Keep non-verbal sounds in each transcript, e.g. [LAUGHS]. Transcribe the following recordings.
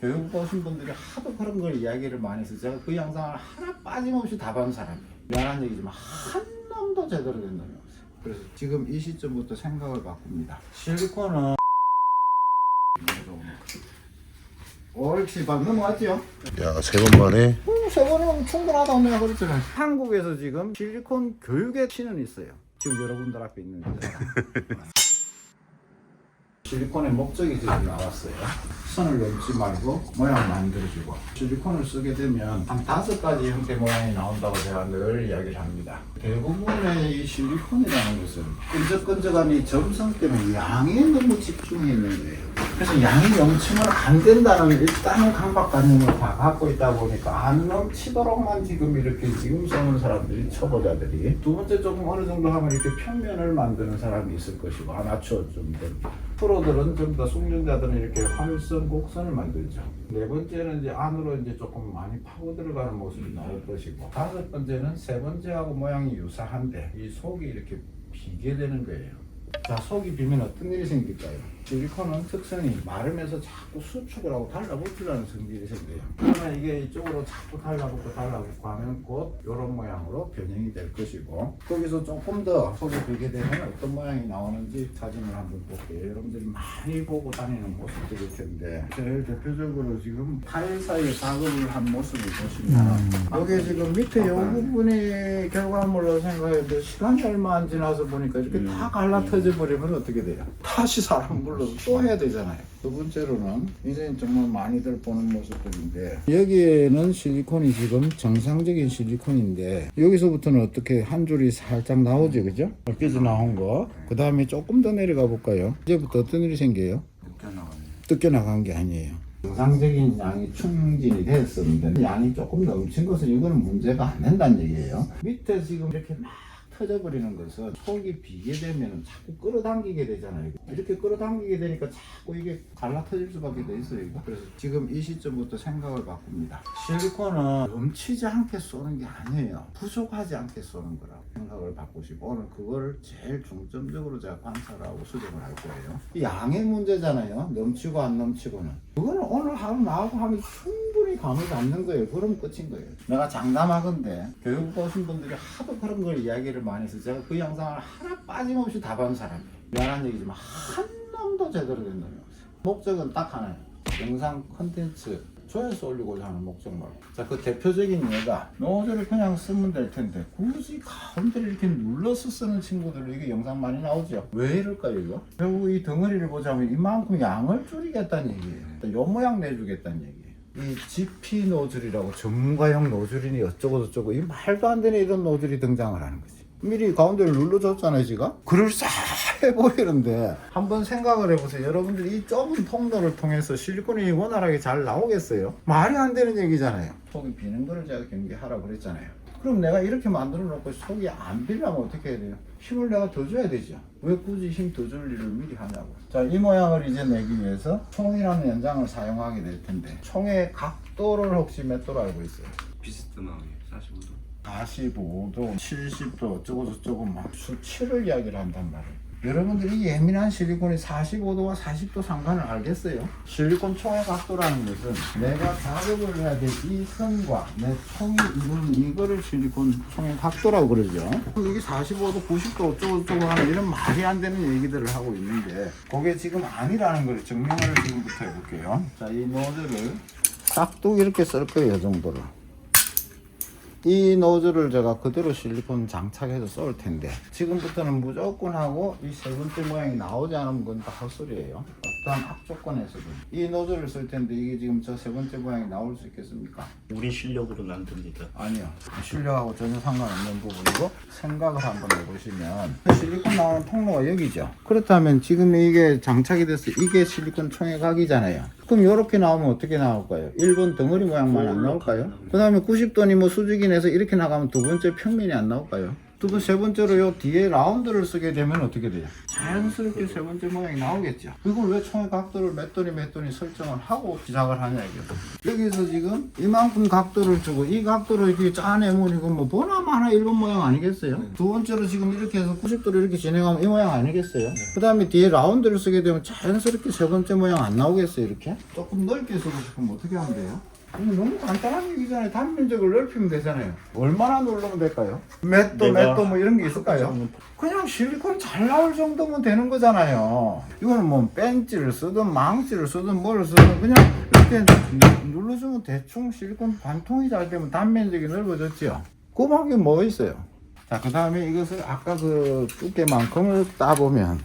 교육 보신 분들이 하도 그런 걸 이야기를 많이 해서 제가 그 영상을 하나 빠짐없이 다 본 사람이에요. 미안한 얘기지만 한 놈도 제대로 된 놈이 없어요. 그래서 지금 이 시점부터 생각을 바꿉니다. 실리콘은 옳지 반 넘어왔죠? 야, 세 번 만에 세 번은 충분하다고 내가 그랬잖아요. 한국에서 지금 실리콘 교육의 신은 있어요. 지금 여러분들 앞에 있는 그 사람. [LAUGHS] 실리콘의 목적이 지금 나왔어요. 선을 넘지 말고 모양 만들어주고 실리콘을 쓰게 되면 한 다섯 가지 형태 모양이 나온다고 제가 늘 이야기를 합니다. 대부분의 이 실리콘이라는 것은 끈적끈적함이 점성 때문에 양에 너무 집중해 있는 거예요. 그래서 양이 넘치면 안 된다는 일단은 강박관념을 다 갖고 있다 보니까 안 넘치도록만 지금 이렇게 지금 써는 사람들이 초보자들이 두 번째 조금 어느 정도 하면 이렇게 평면을 만드는 사람이 있을 것이고 아마추어 좀 된. 프로들은 다 숙련자들은 이렇게 활선 곡선을 만들죠. 네 번째는 이제 안으로 이제 조금 많이 파고 들어가는 모습이 나올 것이고 다섯 번째는 세 번째하고 모양이 유사한데 이 속이 이렇게 비게 되는 거예요. 자 속이 비면 어떤 일이 생길까요? 실리콘은 특성이 마르면서 자꾸 수축을 하고 달라붙으려는 성질이 생겨요. 그러면 이게 이쪽으로 자꾸 달라붙고 달라붙고 하면 곧 이런 모양으로 변형이 될 것이고 거기서 조금 더 속이 비게 되면 어떤 모양이 나오는지 사진을 한번 볼게요. 여러분들이 많이 보고 다니는 모습들일 텐데 제일 대표적으로 지금 타일 사이에 작업을 한 모습을 보시면 여기 지금 밑에 이 부분이 결과물로 생각해도 시간이 얼마 안 지나서 보니까 이렇게 다 갈라 터져 버리면 어떻게 돼요? 다시 사람 불러서 또 해야 되잖아요. 두 번째로는 이제 정말 많이들 보는 모습들인데 여기에는 실리콘이 지금 정상적인 실리콘인데 여기서부터는 어떻게 한 줄이 살짝 나오죠, 그죠? 삐져 나온 거. 그 다음에 조금 더 내려가 볼까요? 이제부터 어떤 일이 생겨요? 뜯겨 나간 게 아니에요. 정상적인 양이 충진이 됐었는데 양이 조금 넘친 것은 이거는 문제가 안 된다는 얘기예요. 밑에 지금 이렇게 막 터져버리는 것은 속이 비게 되면 자꾸 끌어당기게 되잖아요. 이렇게 끌어당기게 되니까 자꾸 이게 갈라터질 수밖에 돼 있어요. 이거. 그래서 지금 이 시점부터 생각을 바꿉니다. 실리콘은 넘치지 않게 쏘는 게 아니에요. 부족하지 않게 쏘는 거라고 생각을 바꾸시고 오늘 그걸 제일 중점적으로 제가 관찰하고 수정을 할 거예요. 이 양의 문제잖아요. 넘치고 안 넘치고는. 그거는 오늘 하루 나하고 하면 충분히 감을 잡는 거예요. 그럼 끝인 거예요. 내가 장담하건데 교육 보신 분들이 하도 그런 걸 이야기를 많이 제가 그 영상을 하나 빠짐없이 다 본 사람이에요. 미안한 얘기지만 한 놈도 제대로 된 놈이 없어요. 목적은 딱 하나예요. 영상 컨텐츠 조회수 올리고자 하는 목적 말고 자그 대표적인 예가 노즐을 그냥 쓰면 될 텐데 굳이 가운데를 이렇게 눌러서 쓰는 친구들 이게 영상 많이 나오죠 왜 이럴까요 이거? 결국 이 덩어리를 보자면 이만큼 양을 줄이겠다는 얘기예요 요 모양 내주겠다는 얘기예요 이 GP 노즐이라고 전문가용 노즐이니 어쩌고 저쩌고 이 말도 안 되는 이런 노즐이 등장을 하는 거지 미리 가운데를 눌러줬잖아요 지가 그럴싸해 보이는데 한번 생각을 해보세요 여러분들이 이 좁은 통로를 통해서 실리콘이 원활하게 잘 나오겠어요 말이 안 되는 얘기잖아요 속이 비는 거를 제가 경계하라고 그랬잖아요 그럼 내가 이렇게 만들어 놓고 속이 안 빌려면 어떻게 해야 돼요? 힘을 내가 더 줘야 되죠. 왜 굳이 힘 더 줄 일을 미리 하냐고. 자, 이 모양을 이제 내기 위해서 총이라는 연장을 사용하게 될 텐데, 총의 각도를 혹시 몇 도로 알고 있어요? 비스듬하게 45도 45도, 70도, 어쩌고 저쩌고 막 수치를 이야기를 한단 말이에요. 여러분들이 예민한 실리콘이 45도와 40도 상관을 알겠어요? 실리콘 총의 각도라는 것은 내가 작업을 해야 될 이 선과 내 총이 이루는 이거를 실리콘 총의 각도라고 그러죠. 이게 45도, 90도 어쩌고 저쩌고 하는 이런 말이 안 되는 얘기들을 하고 있는데 그게 지금 아니라는 걸 증명을 지금부터 해볼게요. 자, 이 노즐을 싹둑 이렇게 쓸 거예요, 이 정도로. 이 노즐을 제가 그대로 실리콘 장착해서 쏠 텐데 지금부터는 무조건 하고 이 세 번째 모양이 나오지 않으면 그건 다 헛소리예요. 어떠한 악조건에서도 이 노즐을 쓸 텐데 이게 지금 저 세 번째 모양이 나올 수 있겠습니까? 우리 실력으로는 안 됩니다. 아니요. 실력하고 전혀 상관없는 부분이고 생각을 한번 해보시면 실리콘 나오는 통로가 여기죠. 그렇다면 지금 이게 장착이 됐어 이게 실리콘 총의 각이잖아요 그럼 이렇게 나오면 어떻게 나올까요? 1번 덩어리 모양만 안 나올까요? 그 다음에 90도니 뭐 수직이 내서 이렇게 나가면 두 번째 평면이 안 나올까요? 두 번, 세 번째로 요 뒤에 라운드를 쓰게 되면 어떻게 돼요? 자연스럽게 세 번째 모양이 나오겠죠. 이걸 왜 총의 각도를 몇 도니 몇 도니 설정을 하고 시작을 하냐 이게. 여기서 지금 이만큼 각도를 주고 이 각도로 이렇게 짜내면 이거 뭐 보나마나 일본 모양 아니겠어요? 두 번째로 지금 이렇게 해서 90도로 이렇게 진행하면 이 모양 아니겠어요? 그 다음에 뒤에 라운드를 쓰게 되면 자연스럽게 세 번째 모양 안 나오겠어요 이렇게? 조금 넓게 쓰고 싶으면 어떻게 하면 돼요? 이거 너무 간단한 얘기잖아요. 단면적을 넓히면 되잖아요. 얼마나 누르면 될까요? 몇 도, 내가 몇도뭐 이런 게 있을까요? 그냥 실리콘 잘 나올 정도면 되는 거잖아요. 이거는 뭐 벤치를 쓰든 망치를 쓰든 뭘 쓰든 그냥 이렇게 누- 눌러주면 대충 실리콘 반통이 잘 되면 단면적이 넓어졌죠. 그밖에 뭐 있어요? 자, 그 다음에 이것을 아까 그 두께만큼을 따보면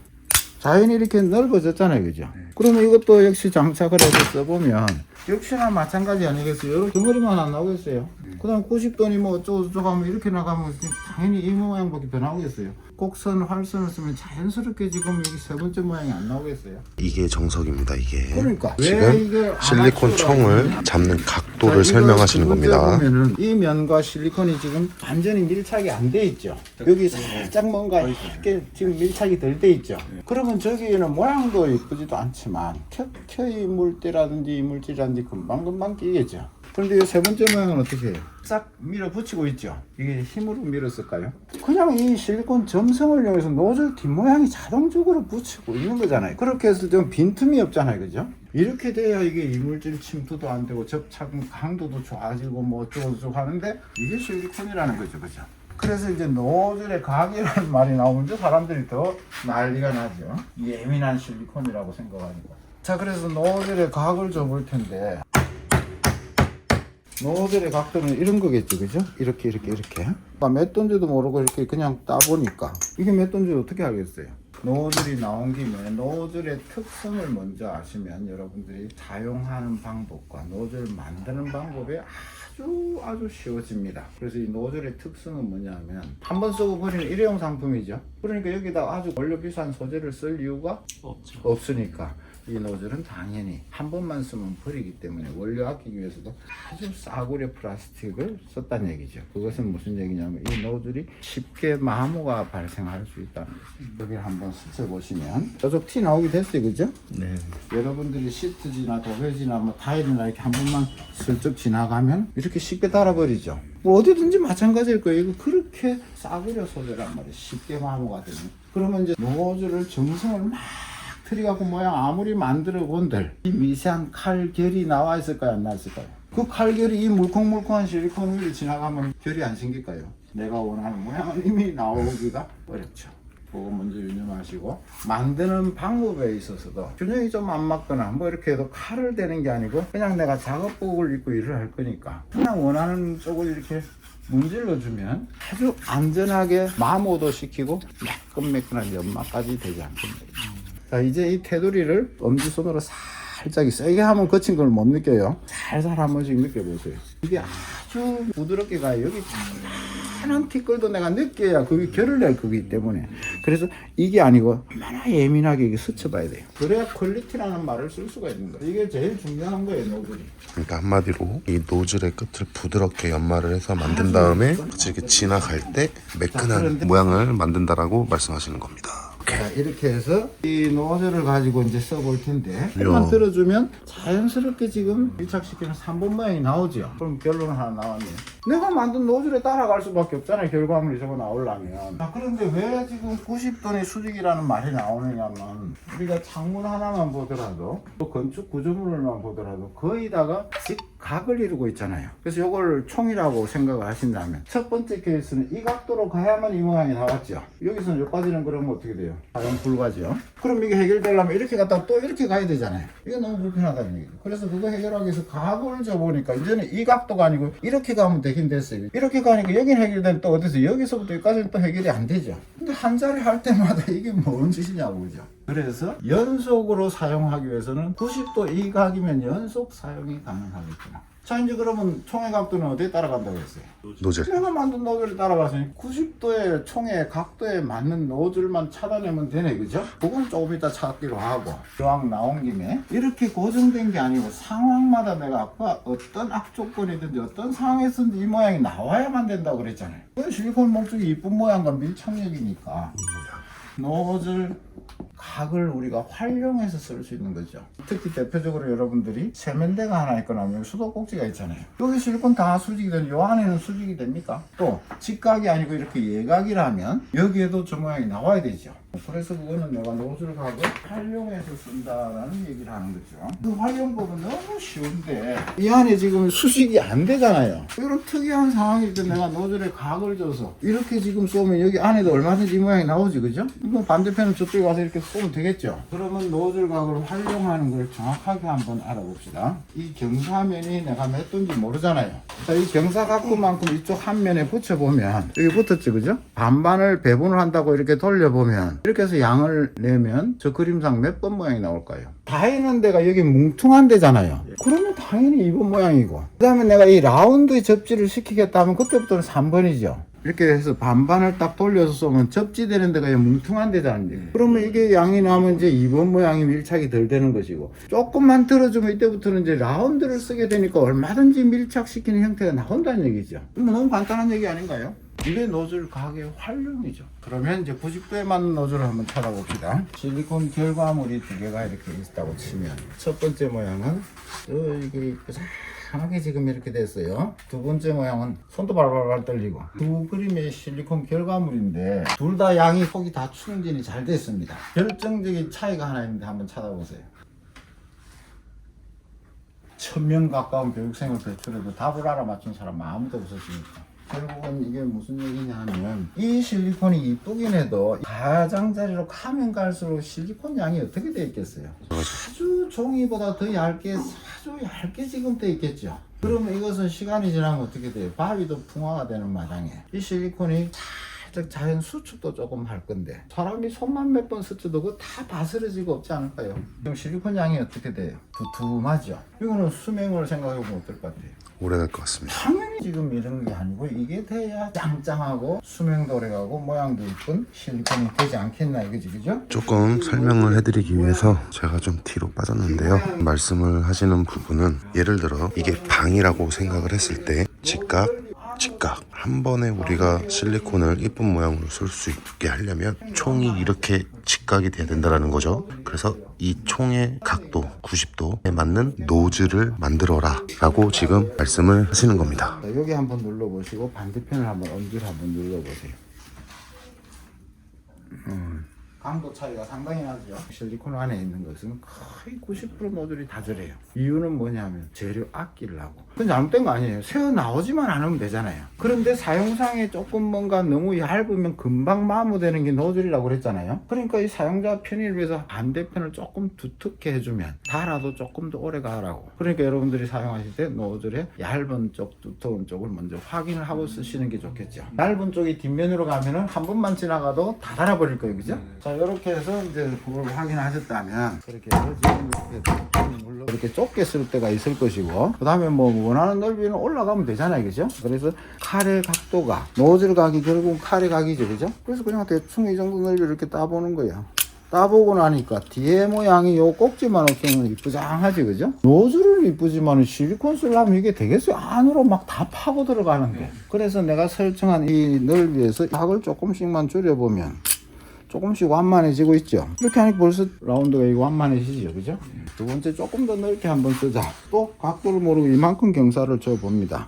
자연히 이렇게 넓어졌잖아요. 그죠? 그러면 이것도 역시 장착을 해서 써보면 역시나 마찬가지 아니겠어요? 여러 덩어리만 안 나오겠어요? 그 다음 90도니 뭐 어쩌고저쩌고 하면 이렇게 나가면 당연히 이 모양밖에 더 나오겠어요? 곡선, 활선을 쓰면 자연스럽게 지금 여기 세 번째 모양이 안 나오겠어요? 이게 정석입니다. 이게 그러니까 왜 지금 실리콘 총을 잡는 자, 각도를 이거 설명하시는 겁니다. 보면은 이 면과 실리콘이 지금 완전히 밀착이 안 돼 있죠. 여기 살짝 뭔가 이렇게 지금 밀착이 덜 돼 있죠. 그러면 저기는 모양도 예쁘지도 않지만 켜켜이 물때라든지 이물질이라든지 금방금방 끼겠죠. 그런데 이 세 번째 모양은 어떻게 해요? 싹 밀어붙이고 있죠. 이게 힘으로 밀었을까요? 그냥 이 실리콘 점성을 이용해서 노즐 뒷모양이 자동적으로 붙이고 있는 거잖아요. 그렇게 했을 때는 빈틈이 없잖아요. 그죠? 이렇게 돼야 이게 이물질 침투도 안 되고 접착 강도도 좋아지고 뭐 어쩌고저쩌고 하는데 이게 실리콘이라는 거죠. 그죠? 그래서 이제 노즐의 각이라는 말이 나오면 이제 사람들이 더 난리가 나죠. 예민한 실리콘이라고 생각하니까. 자, 그래서 노즐의 각을 줘볼 텐데 노즐의 각도는 이런 거겠죠, 그죠? 이렇게, 이렇게, 이렇게. 아, 몇 돈지도 모르고 이렇게 그냥 따보니까 이게 몇 돈지 어떻게 알겠어요? 노즐이 나온 김에 노즐의 특성을 먼저 아시면 여러분들이 사용하는 방법과 노즐을 만드는 방법이 아주 아주 쉬워집니다. 그래서 이 노즐의 특성은 뭐냐면 한 번 쓰고 버리는 일회용 상품이죠. 그러니까 여기다 아주 원료 비싼 소재를 쓸 이유가 없죠. 없으니까 이 노즐은 당연히 한 번만 쓰면 버리기 때문에 원료 아끼기 위해서도 아주 싸구려 플라스틱을 썼다는 얘기죠. 그것은 무슨 얘기냐면 이 노즐이 쉽게 마모가 발생할 수 있다는 거죠. 여기 한번 스쳐보시면 저쪽 티 나오게 됐어요. 그죠? 네. 여러분들이 시트지나 도배지나 뭐 타일이나 이렇게 한 번만 슬쩍 지나가면 이렇게 쉽게 달아버리죠. 뭐 어디든지 마찬가지일 거예요. 이거 그렇게 싸구려 소재란 말이에요. 쉽게 마모가 되는. 그러면 이제 노즐을 정성을 막 틀어갖고 모양 아무리 만들어 본들 이 미세한 칼결이 나와 있을까요? 안 나왔을까요? 그 칼결이 이 물컹물컹한 실리콘 위를 지나가면 결이 안 생길까요? 내가 원하는 모양은 이미 나오기가 어렵죠. 그거 먼저 유념하시고 만드는 방법에 있어서도 균형이 좀 안 맞거나 뭐 이렇게 해도 칼을 대는 게 아니고 그냥 내가 작업복을 입고 일을 할 거니까 그냥 원하는 쪽을 이렇게 문질러 주면 아주 안전하게 마모도 시키고 매끈매끈한 연마까지 되지 않습니다. 자 이제 이 테두리를 엄지손으로 살짝 세게 하면 거친 걸 못 느껴요. 살살 한 번씩 느껴보세요. 이게 아주 부드럽게 가요. 여기 편한 티끌도 내가 느껴야 그게 결을 낼 거기 때문에 그래서 이게 아니고 얼마나 예민하게 이게 스쳐봐야 돼요. 그래야 퀄리티라는 말을 쓸 수가 있는 거예요. 이게 제일 중요한 거예요, 노즐이. 그러니까 한마디로 이 노즐의 끝을 부드럽게 연마를 해서 만든 다음에 이렇게 지나갈 때 매끈한 모양을 만든다라고 말씀하시는 겁니다. 자, 이렇게 해서 이 노즐을 가지고 이제 써볼 텐데 조금만 들어주면 자연스럽게 지금 밀착시키는 3번 모양이 나오죠. 그럼 결론 하나 나왔네요. 내가 만든 노즐에 따라갈 수밖에 없잖아요. 결과물이 저거 나오려면. 자, 그런데 왜 지금 90도니 수직이라는 말이 나오느냐면 우리가 창문 하나만 보더라도 또 건축 구조물만 보더라도 거의 다가 직각을 이루고 있잖아요. 그래서 이걸 총이라고 생각을 하신다면 첫 번째 케이스는 이 각도로 가야만 이 모양이 나왔죠. 여기서는 여기까지는 그러면 어떻게 돼요? 사용 불가죠. 그럼 이게 해결되려면 이렇게 갔다가 또 이렇게 가야 되잖아요. 이게 너무 불편하다는 얘기죠. 그래서 그거 해결하기 위해서 각을 줘보니까 이제는 이 각도가 아니고 이렇게 가면 되긴 됐어요. 이렇게 가니까 여긴 해결되면 또 어디서 여기서부터 여기까지는 또 해결이 안 되죠. 근데 한 자리 할 때마다 이게 뭔 짓이냐고 그죠. 그래서 연속으로 사용하기 위해서는 90도 이 각이면 연속 사용이 가능하겠구나. 자 이제 그러면 총의 각도는 어디에 따라간다고 했어요? 노즐. 내가 만든 노즐을 따라가서 90도의 총의 각도에 맞는 노즐만 찾아내면 되네 그죠? 그건 조금 이따 찾기로 하고 이왕 나온 김에 이렇게 고정된 게 아니고 상황마다 내가 아까 어떤 악조건이든지 어떤 상황에서든지 이 모양이 나와야만 된다고 그랬잖아요 그 실리콘 목적이 이쁜 모양과 밀착력이니까 노즐 각을 우리가 활용해서 쓸 수 있는 거죠. 특히 대표적으로 여러분들이 세면대가 하나 있거나 하면 수도꼭지가 있잖아요. 여기 실리콘 다 수직이 되는 요 안에는 수직이 됩니까? 또 직각이 아니고 이렇게 예각이라면 여기에도 저 모양이 나와야 되죠. 그래서 그거는 내가 노즐 각을 활용해서 쓴다라는 얘기를 하는 거죠. 그 활용법은 너무 쉬운데 이 안에 지금 수직이 안 되잖아요. 이런 특이한 상황일 때 내가 노즐에 각을 줘서 이렇게 지금 쏘면 여기 안에도 얼마든지 이 모양이 나오지 그죠? 이거 반대편은 저쪽에 가서 이렇게 쏘면 되겠죠. 그러면 노즐 각을 활용하는 걸 정확하게 한번 알아봅시다. 이 경사면이 내가 몇 도인지 모르잖아요. 자, 이 경사각구만큼 이쪽 한 면에 붙여보면 여기 붙었지 그죠? 반반을 배분을 한다고 이렇게 돌려보면 이렇게 해서 양을 내면 저 그림상 몇 번 모양이 나올까요? 다 있는 데가 여기 뭉퉁한 데잖아요. 그러면 당연히 2번 모양이고 그 다음에 내가 이 라운드 접지를 시키겠다 하면 그때부터는 3번이죠. 이렇게 해서 반반을 딱 돌려서 쏘면 접지되는 데가 이 뭉퉁한 데잖아요. 그러면 이게 양이 나면 이제 2번 모양이 밀착이 덜 되는 것이고 조금만 들어주면 이때부터는 이제 라운드를 쓰게 되니까 얼마든지 밀착시키는 형태가 나온다는 얘기죠. 뭐 너무 간단한 얘기 아닌가요? 이게 노즐 각의 활용이죠. 그러면 이제 90도에 맞는 노즐을 한번 찾아봅시다. 실리콘 결과물이 두 개가 이렇게 있다고 치면 첫 번째 모양은 이게 이상하게 지금 이렇게 됐어요. 두 번째 모양은 손도 발발발 떨리고 두 그림의 실리콘 결과물인데 둘 다 양이 폭이 다 충진이 잘 됐습니다. 결정적인 차이가 하나 있는데 한번 찾아보세요. 천명 가까운 교육생을 배출해도 답을 알아맞춘 사람 아무도 없었으니까. 결국은 이게 무슨 얘기냐면 이 실리콘이 이쁘긴 해도 가장자리로 가면 갈수록 실리콘 양이 어떻게 돼 있겠어요? 아주 종이보다 더 얇게 아주 얇게 지금 돼 있겠죠. 그러면 이것은 시간이 지나면 어떻게 돼요? 바위도 풍화가 되는 마당에 이 실리콘이 살짝 자연 수축도 조금 할 건데 사람이 손만 몇 번 스쳐도 그거 다 바스러지고 없지 않을까요? 그럼 실리콘 양이 어떻게 돼요? 두툼하죠. 이거는 수명을 생각해 보면 어떨 것 같아요? 오래될 것 같습니다. 당연히 지금 이런 게 아니고 이게 돼야 짱짱하고 수명도 오래가고 모양도 이쁜 실리콘이 되지 않겠나 이거지 그죠? 조금 설명을 해드리기 위해서 제가 좀 뒤로 빠졌는데요. 말씀을 하시는 부분은 예를 들어 이게 방이라고 생각을 했을 때 직각, 직각 한 번에 우리가 실리콘을 이쁜 모양으로 쓸 수 있게 하려면 총이 이렇게 직각이 돼야 된다는 거죠. 그래서 이 총의 각도 90도에 맞는 노즐을 만들어라 라고 지금 말씀을 하시는 겁니다. 자, 여기 한번 눌러보시고 반대편을 한번 엄지를 한번 눌러보세요. 음, 강도 차이가 상당히 나죠. 실리콘 안에 있는 것은 거의 90% 노즐이 다 저래요. 이유는 뭐냐면 재료 아끼려고. 그건 잘못된 거 아니에요. 새어 나오지만 않으면 되잖아요. 그런데 사용상에 조금 뭔가 너무 얇으면 금방 마모되는 게 노즐이라고 그랬잖아요. 그러니까 이 사용자 편의를 위해서 반대편을 조금 두텁게 해주면 달아도 조금 더 오래 가라고. 그러니까 여러분들이 사용하실 때 노즐의 얇은 쪽, 두터운 쪽을 먼저 확인을 하고 쓰시는 게 좋겠죠. 얇은 쪽이 뒷면으로 가면은 한 번만 지나가도 다 달아버릴 거예요, 그죠? 자, 이렇게 해서 이제 그걸 확인하셨다면 그렇게 해서 지금 이렇게 물론 이렇게 좁게 쓸 때가 있을 것이고 그 다음에 뭐 원하는 넓이는 올라가면 되잖아요, 그죠? 그래서 칼의 각도가 노즐 각이 결국 칼의 각이죠, 그죠? 그래서 그냥 대충 이 정도 넓이 이렇게 따보는 거예요. 따보고 나니까 뒤에 모양이 요 꼭지만 없으면 이쁘장하지 그죠? 노즐은 이쁘지만 실리콘 쓰려면 이게 되겠어요? 안으로 막 다 파고 들어가는 게 그래서 내가 설정한 이 넓이에서 각을 조금씩만 줄여보면 조금씩 완만해지고 있죠. 이렇게 하니까 벌써 라운드가 이거 완만해지죠. 그죠? 두 번째 조금 더 넓게 한번 쓰자. 또 각도를 모르고 이만큼 경사를 줘봅니다.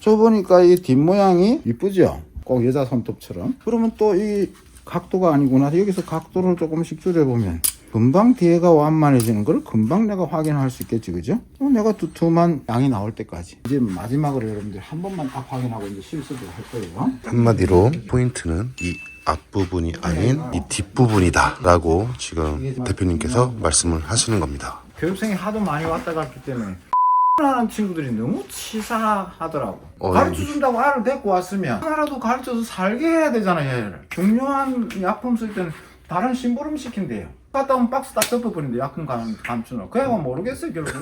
줘보니까 이 뒷모양이 이쁘죠? 꼭 여자 손톱처럼. 그러면 또 이 각도가 아니구나 여기서 각도를 조금씩 줄여보면 금방 뒤에가 완만해지는 걸 금방 내가 확인할 수 있겠지. 그죠? 어, 내가 두툼한 양이 나올 때까지. 이제 마지막으로 여러분들 한 번만 딱 확인하고 이제 실습을 할 거예요. 한마디로 포인트는 이 앞부분이 아닌 이 뒷부분이다 라고 지금 대표님께서 말씀을 하시는 겁니다. 교육생이 하도 많이 왔다 갔기 때문에 [LAUGHS] 하는 친구들이 너무 치사하더라고. 어, 가르쳐 준다고 알을 데리고 왔으면 하나라도 가르쳐서 살게 해야 되잖아요 얘를. 중요한 약품 쓸 때는 다른 심부름 시킨대요. 갔다 오면 박스 딱 덮어버린대 약품 감, 감추는 그야만 [LAUGHS] 모르겠어요 결국.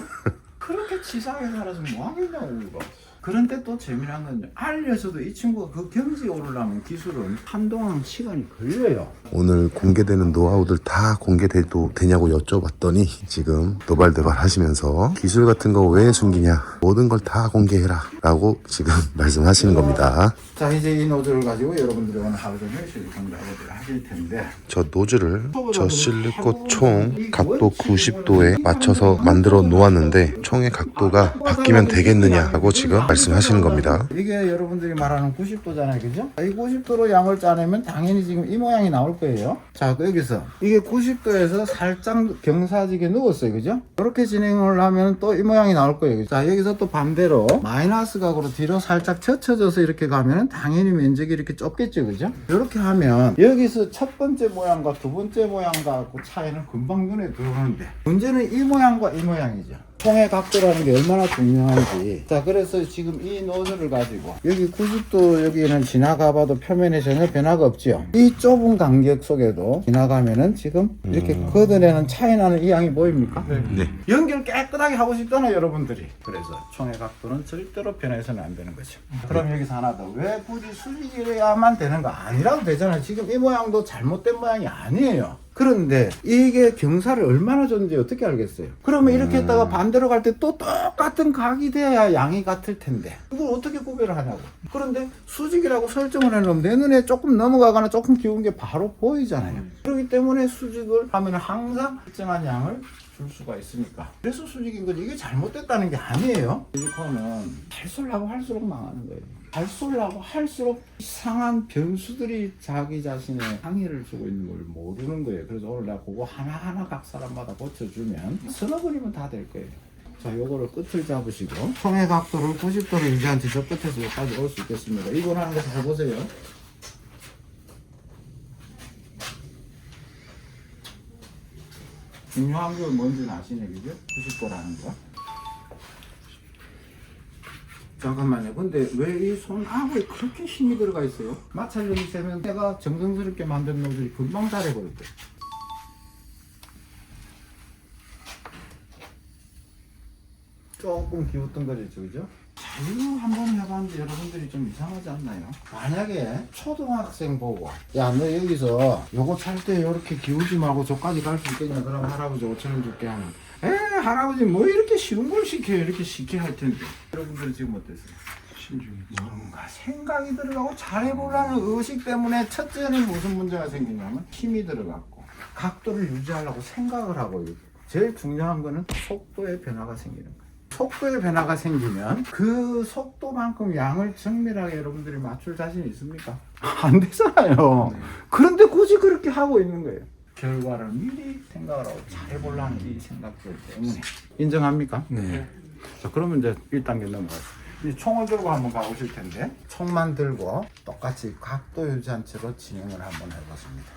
그렇게 치사하게 살아서 뭐 하겠냐고 이거 그런데 또 재미난 건 알려서도 이 친구가 그 경지에 오르려면 기술은 한동안 시간이 걸려요. 오늘 공개되는 노하우들 다 공개돼도 되냐고 여쭤봤더니 지금 노발대발 하시면서 기술 같은 거 왜 숨기냐 모든 걸 다 공개해라 라고 지금 [LAUGHS] 말씀하시는 겁니다. 자 이제 이 노즐을 가지고 여러분들이 오늘 하루 종일 실리콘 작업을 하실 텐데. 저 노즐을 저 실리콘 총 각도 90도에 맞춰서 만들어 놓았는데 총의 각도가 바뀌면 되겠느냐 하고 지금 말씀하시는 겁니다. 이게 여러분들이 말하는 90도잖아요. 그죠? 이 90도로 양을 짜내면 당연히 지금 이 모양이 나올 거예요. 자 여기서. 이게 90도에서 살짝 경사지게 누웠어요. 그죠? 이렇게 진행을 하면 또 이 모양이 나올 거예요. 자 여기서 또 반대로 마이너스 각으로 뒤로 살짝 젖혀져서 이렇게 가면 당연히 면적이 이렇게 좁겠죠 그죠? 이렇게 하면 여기서 첫 번째 모양과 두 번째 모양과 그 차이는 금방 눈에 들어오는데 문제는 이 모양과 이 모양이죠 통의 각도라는 게 얼마나 중요한지. 자, 그래서 지금 이 노즐을 가지고 여기 90도 여기는 지나가봐도 표면에 전혀 변화가 없지요. 이 좁은 간격 속에도 지나가면은 지금 이렇게 걷어내는 차이 나는 이 양이 보입니까? 네. 연결 깨끗하게 하고 싶잖아요, 여러분들이. 그래서 총의 각도는 절대로 변해서는 안 되는 거죠. 그럼 여기서 하나 더. 왜 굳이 수직이어야만 되는 거 아니라도 되잖아요. 지금 이 모양도 잘못된 모양이 아니에요. 그런데 이게 경사를 얼마나 줬는지 어떻게 알겠어요? 그러면 이렇게 했다가 반대로 갈 때 또 똑같은 각이 돼야 양이 같을 텐데 이걸 어떻게 구별을 하냐고. 그런데 수직이라고 설정을 해놓으면 내 눈에 조금 넘어가거나 조금 기운 게 바로 보이잖아요. 그렇기 때문에 수직을 하면 항상 일정한 양을 줄 수가 있으니까. 그래서 수직인 거지. 이게 잘못됐다는 게 아니에요. 실리콘은 잘 쏠라고 할수록 망하는 거예요. 잘 쏠라고 할수록 이상한 변수들이 자기 자신의 항의를 주고 있는 걸 모르는 거예요. 그래서 오늘 내가 그거 하나하나 각 사람마다 고쳐주면 서너 번이면 다될 거예요. 자, 요거를 끝을 잡으시고 통의 각도를 90도로 유지한 채 저 끝에서 여기까지 올 수 있겠습니다. 이걸 하는 거 잘 보세요. 중요한 건 뭔지 아시네, 그죠? 90도라는 거. 잠깐만요. 근데 왜 이 손아구에 그렇게 힘이 들어가 있어요? 마찰력이 세면 내가 정성스럽게 만든 놈들이 금방 잘해버릴 때. 조금 기웃던 거죠, 그죠? 자, 이거 한번 해봤는데 여러분들이 좀 이상하지 않나요? 만약에 초등학생 보고 야 너 여기서 요거 찰때 이렇게 기우지 말고 저까지 갈 수 있겠냐 그럼 할아버지 5천원 줄게 하면 에 할아버지 뭐 이렇게 쉬운 걸 시켜요 이렇게 쉽게 할 텐데 여러분들 지금 어땠어요? 신중히. 뭔가 생각이 들어가고 잘해보려는 의식 때문에 첫째는 무슨 문제가 생기냐면 힘이 들어갔고 각도를 유지하려고 생각을 하고 있고 제일 중요한 거는 속도의 변화가 생기는 거예요. 속도의 변화가 생기면 그 속도만큼 양을 정밀하게 여러분들이 맞출 자신이 있습니까? 안 되잖아요. 그런데 굳이 그렇게 하고 있는 거예요. 결과를 미리 생각을 하고 잘해보려는 이 생각들 때문에 인정합니까? 네. 자, 그러면 이제 1단계 넘어가요. 이 총을 들고 한번 가보실 텐데 총만 들고 똑같이 각도 유지한 채로 진행을 한번 해봤습니다.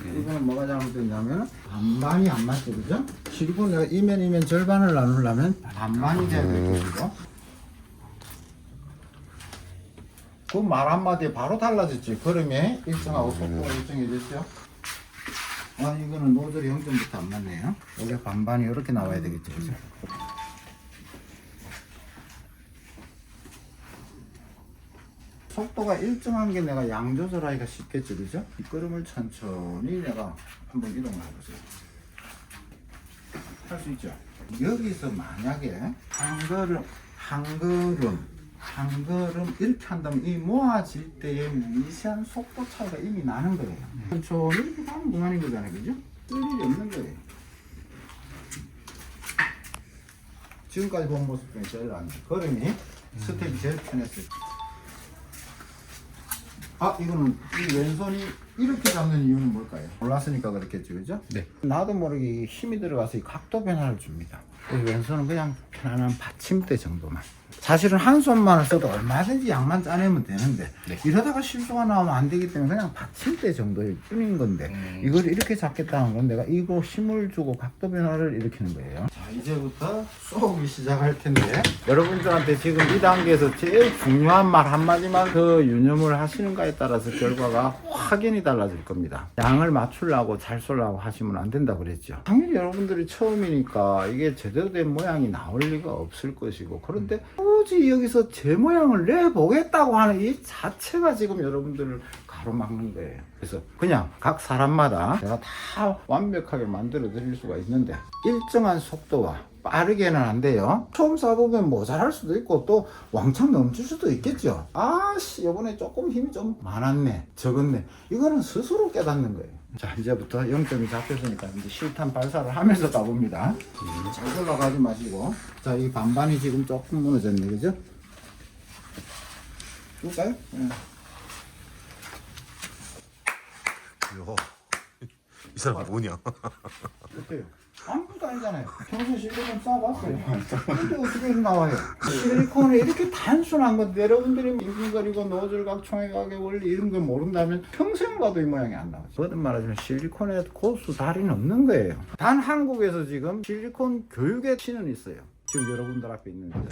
이거는 뭐가 잘못됐냐면 반반이 안 맞죠, 그죠? 실리콘 내가 이면 이면 절반을 나누려면 반반이 돼야 되거든요. 그말 한마디에 바로 달라졌지. 걸음이 일정하고 속도가 일정해졌죠? 아, 이거는 노즐이 0점부터 안 맞네요. 원래 반반이 이렇게 나와야 되겠죠, 그죠? 속도가 일정한 게 내가 양 조절하기가 쉽겠지, 그죠? 이 걸음을 천천히 내가 한번 이동을 해보세요. 할 수 있죠? 여기서 만약에 한 걸음, 한 걸음, 한 걸음 이렇게 한다면 이 모아질 때의 미세한 속도 차이가 이미 나는 거예요. 천천히 이렇게 가면 그만인 거잖아요, 그죠? 쓸 일이 없는 거예요. 지금까지 본 모습 중에 제일 안 돼. 걸음이 스텝이 제일 편했어요. 아 이거는 이 왼손이 이렇게 잡는 이유는 뭘까요? 몰랐으니까 그렇겠죠 그죠? 네. 나도 모르게 힘이 들어가서 이 각도 변화를 줍니다 이 왼손은 그냥 편안한 받침대 정도만. 사실은 한 손만을 써도 얼마든지 양만 짜내면 되는데 이러다가 실수가 나오면 안 되기 때문에 그냥 받침대 정도일 뿐인 건데 이걸 이렇게 잡겠다는 건 내가 이거 힘을 주고 각도 변화를 일으키는 거예요. 자 이제부터 쏘기 시작할 텐데 여러분들한테 지금 이 단계에서 제일 중요한 말 한마디만 더 유념을 하시는가에 따라서 결과가 확연히 달라질 겁니다. 양을 맞추려고 잘 쏠려고 하시면 안 된다 그랬죠. 당연히 여러분들이 처음이니까 이게 제대로 된 모양이 나올 리가 없을 것이고 그런데 굳이 여기서 제 모양을 내보겠다고 하는 이 자체가 지금 여러분들을 가로막는 거예요. 그래서 그냥 각 사람마다 제가 다 완벽하게 만들어 드릴 수가 있는데 일정한 속도와 빠르게는 안 돼요. 처음 쏴보면 모자랄 수도 있고 또 왕창 넘칠 수도 있겠죠. 아씨 이번에 조금 힘이 좀 많았네 적었네 이거는 스스로 깨닫는 거예요. 자 이제부터 0점이 잡혔으니까 이제 실탄 발사를 하면서 가봅니다. 잘 올라가지 마시고 자 이 반반이 지금 조금 무너졌네 그죠? 줄까요? 예. 이 사람 뭐냐? 어때요? 아무것도 아니잖아요. 평소에 실리콘 쌓아봤어요. 근데 어떻게 나와요? 실리콘이 이렇게 단순한 건데 여러분들이 밍밍거리고 노즐각, 총회각의 원리 이런 걸 모른다면 평생 봐도 이 모양이 안 나오죠. 거듭 말하자면 실리콘에 고수 달인 없는 거예요. 단 한국에서 지금 실리콘 교육의 신은 있어요. 지금 여러분들 앞에 있는 거. [LAUGHS]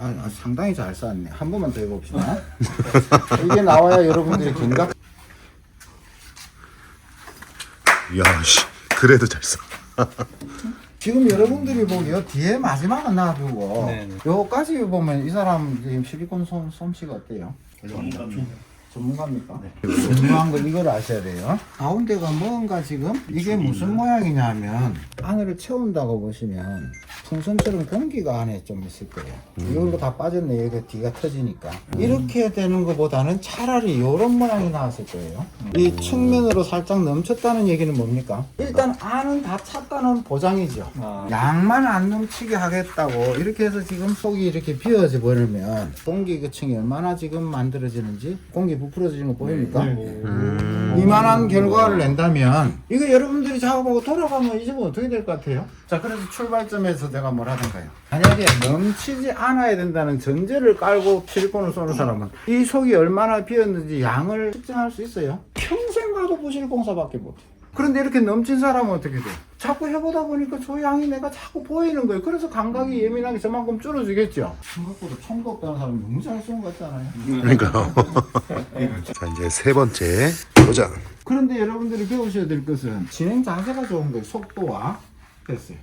아, 아, 상당히 잘 쌓았네. 한 번만 더 해봅시다. 이게 나와야 여러분들이 긴각 [LAUGHS] 야, 씨. 그래도 잘 써. [LAUGHS] 지금 여러분들이 보기요 뒤에 마지막은 놔두고 네 네. 요까지 보면 이 사람 지금 실리콘 솜, 솜씨가 어때요? 전문가입니다. 전문가입니까? 중요한 건 이걸 아셔야 돼요. 가운데가 뭔가 지금 이게 무슨 모양이냐면 안을 채운다고 보시면 풍선처럼 공기가 안에 좀 있을 거예요. 이걸로 다 빠졌네. 여기 뒤가 터지니까. 이렇게 되는 것보다는 차라리 이런 모양이 나왔을 거예요. 이 측면으로 살짝 넘쳤다는 얘기는 뭡니까? 일단 안은 다 찼다는 보장이죠. 양만 안 넘치게 하겠다고 이렇게 해서 지금 속이 이렇게 비어져 버리면 공기 그층이 얼마나 지금 만들어지는지 공기 부 풀어지는 거 보입니까? 이만한 결과를 낸다면 이거 여러분들이 작업하고 돌아가면 이 집은 어떻게 될 것 같아요? 자 그래서 출발점에서 내가 뭘 하던가요? 만약에 넘치지 않아야 된다는 전제를 깔고 실리콘을 쏘는 사람은 이 속이 얼마나 비었는지 양을 측정할 수 있어요? 평생 가도 부실 공사밖에 못해. 그런데 이렇게 넘친 사람은 어떻게 돼? 자꾸 해보다 보니까 저 양이 내가 자꾸 보이는 거예요. 그래서 감각이 예민하게 저만큼 줄어지겠죠. 생각보다 총도 없다는 사람이 너무 잘쏜것 같잖아요. 그러니까요. [LAUGHS] 자, 이제 세 번째 도전. 그런데 여러분들이 배우셔야 될 것은 진행 자세가 좋은 거예요. 속도와 됐어요.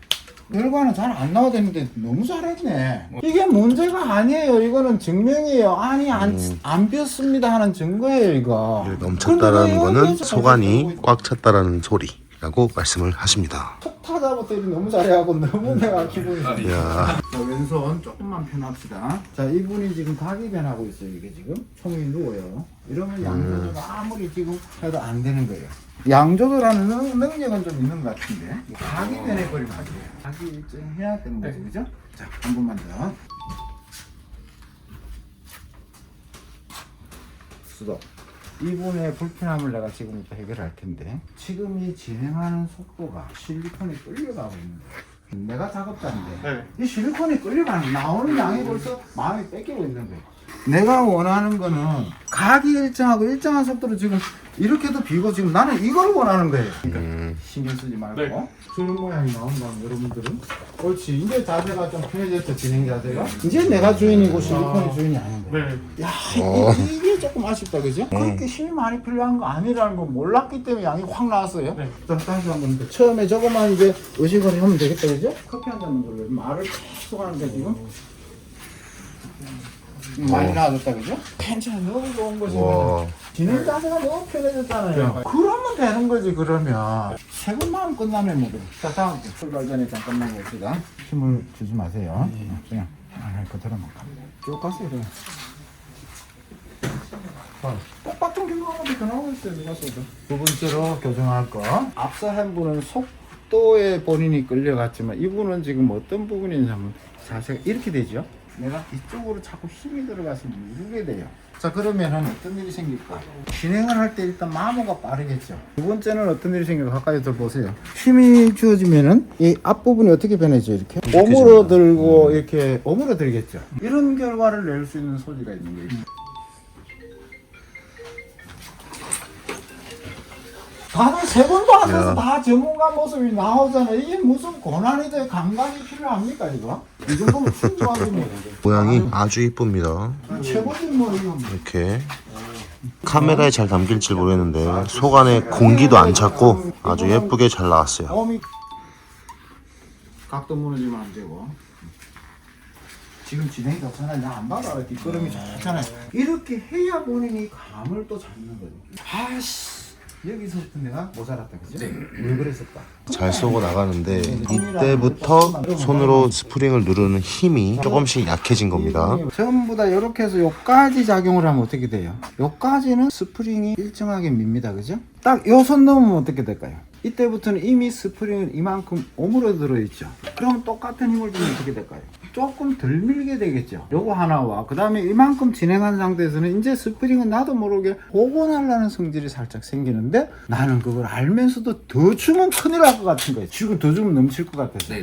결과는 잘 안 나와되는데 너무 잘했네. 이게 문제가 아니에요. 이거는 증명이에요. 아니 안, 안 비었습니다 하는 증거예요 이거. 음. 넘쳤다라는 근데 왜 거는 여기서 소관이 꽉 찼다라는 소리 라고 말씀을 하십니다. 첫 타자부터 이렇게 너무 잘해하고 너무 내가 기분이 야, 자, 왼손 조금만 편합시다. 자, 이분이 지금 각이 변하고 있어요. 이게 지금 총이 누워요. 이러면 양조절 아무리 지금 해도 안 되는 거예요. 양조절하는 능- 능력은 좀 있는 것 같은데 각이 변해버리면 안 돼요. 각이 일정해야 되는 거죠, 그죠? 자, 한 번만 더. 수도. 이분의 불편함을 내가 지금부터 해결할 텐데 지금 이 진행하는 속도가 실리콘이 끌려가고 있는 거예요. 내가 작업자인데 이 실리콘이 끌려가는 나오는 양이 벌써 마음이 뺏기고 있는 거예요. 내가 원하는 거는 각이 일정하고 일정한 속도로 지금 이렇게도 비고 지금 나는 이걸 원하는 거예요. 그러니까 신경 쓰지 말고. 저런 모양이 나온다면 여러분들은. 옳지. 이제 자세가 좀 편해졌죠 진행 자세가? 이제 내가 주인이고 실리콘이 주인이 아닌 거예요. 야 이- 이게 조금 아쉽다 그죠? 그렇게 힘이 많이 필요한 거 아니라는 거 몰랐기 때문에 양이 확 나왔어요. 자 다시 한번 더. 처음에 저거만 이제 의식을 하면 되겠다 그죠? 커피 한 잔만 돌려 말을 계속 하는데 지금? 음, 많이 나아졌다 그죠? 괜찮아 너무 좋은 거지 와. 진행 자세가 너무 편해졌잖아요. 그러면 되는 거지 그러면 세 번만 하면 끝나네 뭐. 자 다음 출발 전에 잠깐만 봅시다. 힘을 주지 마세요. 그냥 안할 그대로만 갑니다. 쭉 가세요 그냥. 똑같은 결과가 더 나오고 있어요 누가 써도. 두 번째로 교정할 거. 앞서 한 분은 속 각도에 본인이 끌려갔지만 이분은 지금 어떤 부분이 있냐면 자세가 이렇게 되죠. 내가 이쪽으로 자꾸 힘이 들어가서 누르게 돼요. 자 그러면은 어떤 일이 생길까? 진행을 할 때 일단 마모가 빠르겠죠. 두 번째는 어떤 일이 생길까? 가까이 들 보세요. 힘이 주어지면은 이 앞부분이 어떻게 변해져 이렇게? 오므로 들고 이렇게 오므로 들겠죠. 이런 결과를 낼 수 있는 소지가 있는 거예요. 다들 세 번도 안 해서 야. 다 전문가 모습이 나오잖아요. 이게 무슨 고난이 돼 감각이 필요합니까 이거? 이 정도면 충분하지 뭐. 모양이 아주 이쁩니다. 최고지 뭐 이거. 이렇게 카메라에 잘 담길지 모르겠는데 속 안에 공기도 안 찼고 아주 예쁘게 잘 나왔어요. 몸이 각도 무너지면 안 되고. 지금 진행이 좋잖아요. 나안 봐라. 뒷걸음이 좋잖아요. 이렇게 해야 본인이 감을 또 잡는 거예요. 아씨. 여기서부터 내가 모자랐다 그죠? 왜 그랬을까? 잘 쏘고 나가는데 이때부터 손으로 스프링을 누르는 힘이 조금씩 약해진 겁니다. 전부 다 이렇게 해서 요까지 작용을 하면 어떻게 돼요? 요까지는 스프링이 일정하게 밉니다. 그죠? 딱요선 넘으면 어떻게 될까요? 이때부터는 이미 스프링은 이만큼 오므러들어 있죠. 그럼 똑같은 힘을 주면 어떻게 될까요? 조금 덜 밀게 되겠죠. 요거 하나와 그 다음에 이만큼 진행한 상태에서는 이제 스프링은 나도 모르게 복원하려는 성질이 살짝 생기는데 나는 그걸 알면서도 더 주면 큰일 날 것 같은 거예요. 지금 더 주면 넘칠 것 같아서.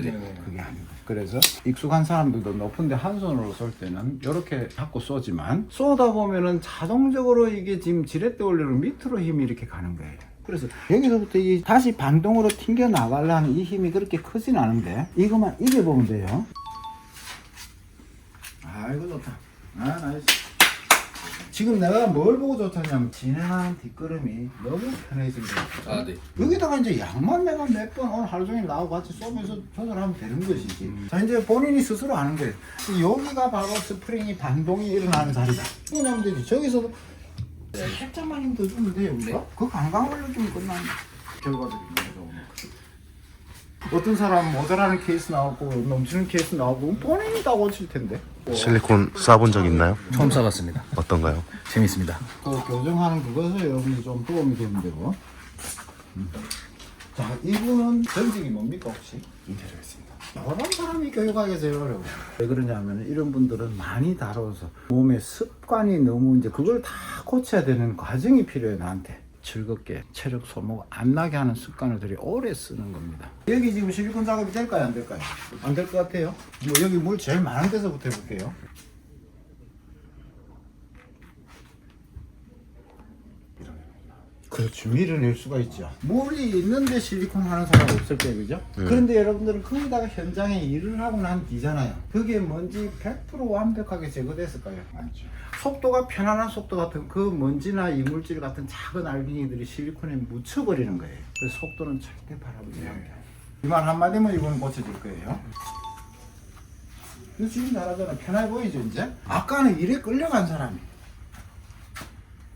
그게 아니고. 그래서 익숙한 사람들도 높은데 한 손으로 쏠 때는 이렇게 잡고 쏘지만 쏘다 보면은 자동적으로 이게 지금 지렛대 원리로 밑으로 힘이 이렇게 가는 거예요. 그래서 여기서부터 이 다시 반동으로 튕겨 나가려는 이 힘이 그렇게 크진 않은데 이것만 이겨보면 돼요. 아 이거 좋다. 아 나이스. 지금 내가 뭘 보고 좋다냐면 진행하는 뒷걸음이 너무 편해진 거야. 아 네. 여기다가 이제 양만 내가 몇 번 오늘 하루 종일 나오고 같이 쏘면서 조절하면 되는 것이지. 자, 이제 본인이 스스로 아는 거예요. 여기가 바로 스프링이 반동이 일어나는 자리다. 이거 나면 되지. 저기서도 살짝만 힘더 주면 돼요, 우리가? 그 감각을 좀 끝나는 결과들이 어떤 사람 모자라는 케이스 나오고 넘치는 케이스 나오고 본인이 다 고칠 텐데. 실리콘 쏴본 적 있나요? 처음 써봤습니다. 어떤가요? 재밌습니다. 그 교정하는 그것을 여러분이 좀 도움이 되면 되고. 음. 자, 이분은 전직이 뭡니까 혹시? 인테리어였습니다. 이런 사람이 교육하기 제일 어려워요. 왜 그러냐면 이런 분들은 많이 다뤄서 몸의 습관이 너무 이제 그걸 다 고쳐야 되는 과정이 필요해요 나한테. 즐겁게 체력 소모 안 나게 하는 습관을 들이 오래 쓰는 겁니다. 여기 지금 실리콘 작업이 될까요 안 될까요? 안 될 것 같아요. 뭐 여기 물 제일 많은 데서부터 해볼게요. 그렇죠. 밀어낼 수가 있죠. 물이 있는데 실리콘 하는 사람 없을 때 그죠? 그런데 여러분들은 거기다가 현장에 일을 하고 난 뒤잖아요. 그게 먼지 100% 완벽하게 제거됐을까요? 아니죠. 속도가 편안한 속도 같은 그 먼지나 이물질 같은 작은 알갱이들이 실리콘에 묻혀버리는 거예요. 그래서 속도는 절대 바라보지 않게. 이말 한마디면 이건 고쳐질 거예요. 지금 잘하잖아. 편해 보이죠, 이제? 아까는 일에 끌려간 사람이.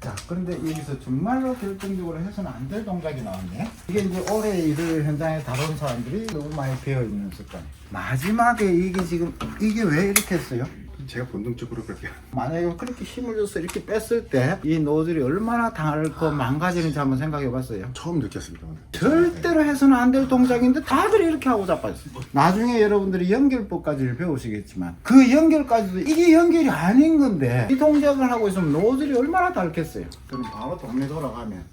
자, 그런데 여기서 정말로 결정적으로 해서는 안 될 동작이 나왔네. 이게 이제 오래 일을 현장에 다룬 사람들이 너무 많이 배어 있는 습관. 마지막에 이게 지금 이게 왜 이렇게 했어요? 제가 본능적으로 그렇게 만약에 그렇게 힘을 줘서 이렇게 뺐을 때 이 노즐이 얼마나 닳고 망가지는지 한번 생각해 봤어요. 처음 느꼈습니다. 오늘. 절대로 해서는 안 될 동작인데 다들 이렇게 하고 자빠졌어요. 나중에 여러분들이 연결법까지를 배우시겠지만 그 연결까지도 이게 연결이 아닌 건데 이 동작을 하고 있으면 노즐이 얼마나 닳겠어요. 그럼 바로 동네 돌아가면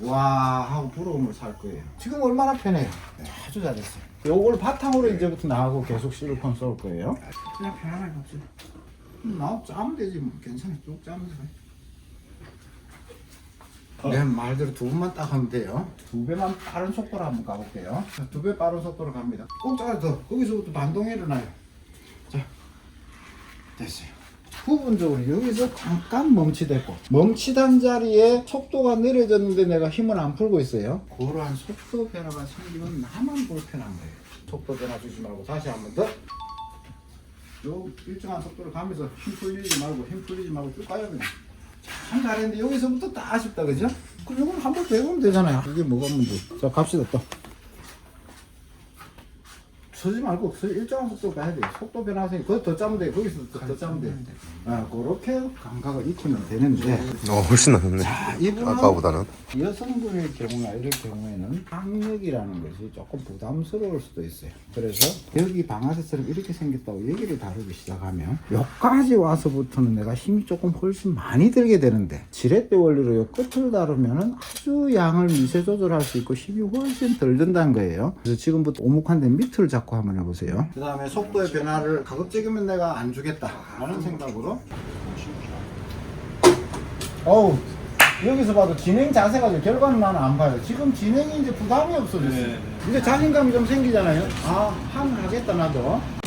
와 하고 부러움을 살 거예요. 지금 얼마나 편해요. 아주 잘했어요. 요걸 바탕으로 이제부터 나하고 계속 실리콘 쏠 거예요. 그냥 편안하게 합시다. 나 짜면 되지 뭐 괜찮아 쭉 짜면 돼. 내 말대로 두 번만 딱 하면 돼요. 두 배만 빠른 속도로 한번 가볼게요. 두배 빠른 속도로 갑니다. 꼭 짜야 더. 거기서부터 반동이 일어나요. 자, 됐어요. 부분적으로 여기서 잠깐 멈칫했고 멈칫한 자리에 속도가 느려졌는데 내가 힘을 안 풀고 있어요. 그러한 속도 변화가 생기면 나만 불편한 거예요. 속도 변화 주지 말고 다시 한 번 더. 요 일정한 속도로 가면서 힘 풀리지 말고 힘 풀리지 말고 쭉 가요 그냥. 참 잘했는데 여기서부터 딱 아쉽다 그죠? 그럼 이건 한번더 해보면 되잖아요 이게 뭐가 문제 자 갑시다 또 서지 말고 서 일정한 속도 가야 돼. 속도 변화생 거기 더 짜면 돼. 거기서 더, 더 짜면 돼. 아, 그렇게 감각을 익히면 되는데 어 훨씬 낫네 자, 이분은 아까보다는 여성분의 경우나 이럴 경우에는 학력이라는 것이 조금 부담스러울 수도 있어요. 그래서 여기 방아쇠처럼 이렇게 생겼다고 얘기를 다루기 시작하면 여기까지 와서부터는 내가 힘이 조금 훨씬 많이 들게 되는데 지렛대 원리로 요 끝을 다루면은 아주 양을 미세 조절할 수 있고 힘이 훨씬 덜 든다는 거예요. 그래서 지금부터 오목한 데 밑을 잡고 한번 해보세요. 그 다음에 속도의 변화를 가급적이면 내가 안 주겠다 라는 생각으로 어우 여기서 봐도 진행 자세가 좀 결과는 나는 안 봐요. 지금 진행이 이제 부담이 없어졌어요. 이제 자신감이 좀 생기잖아요. 아, 하면 하겠다 나도.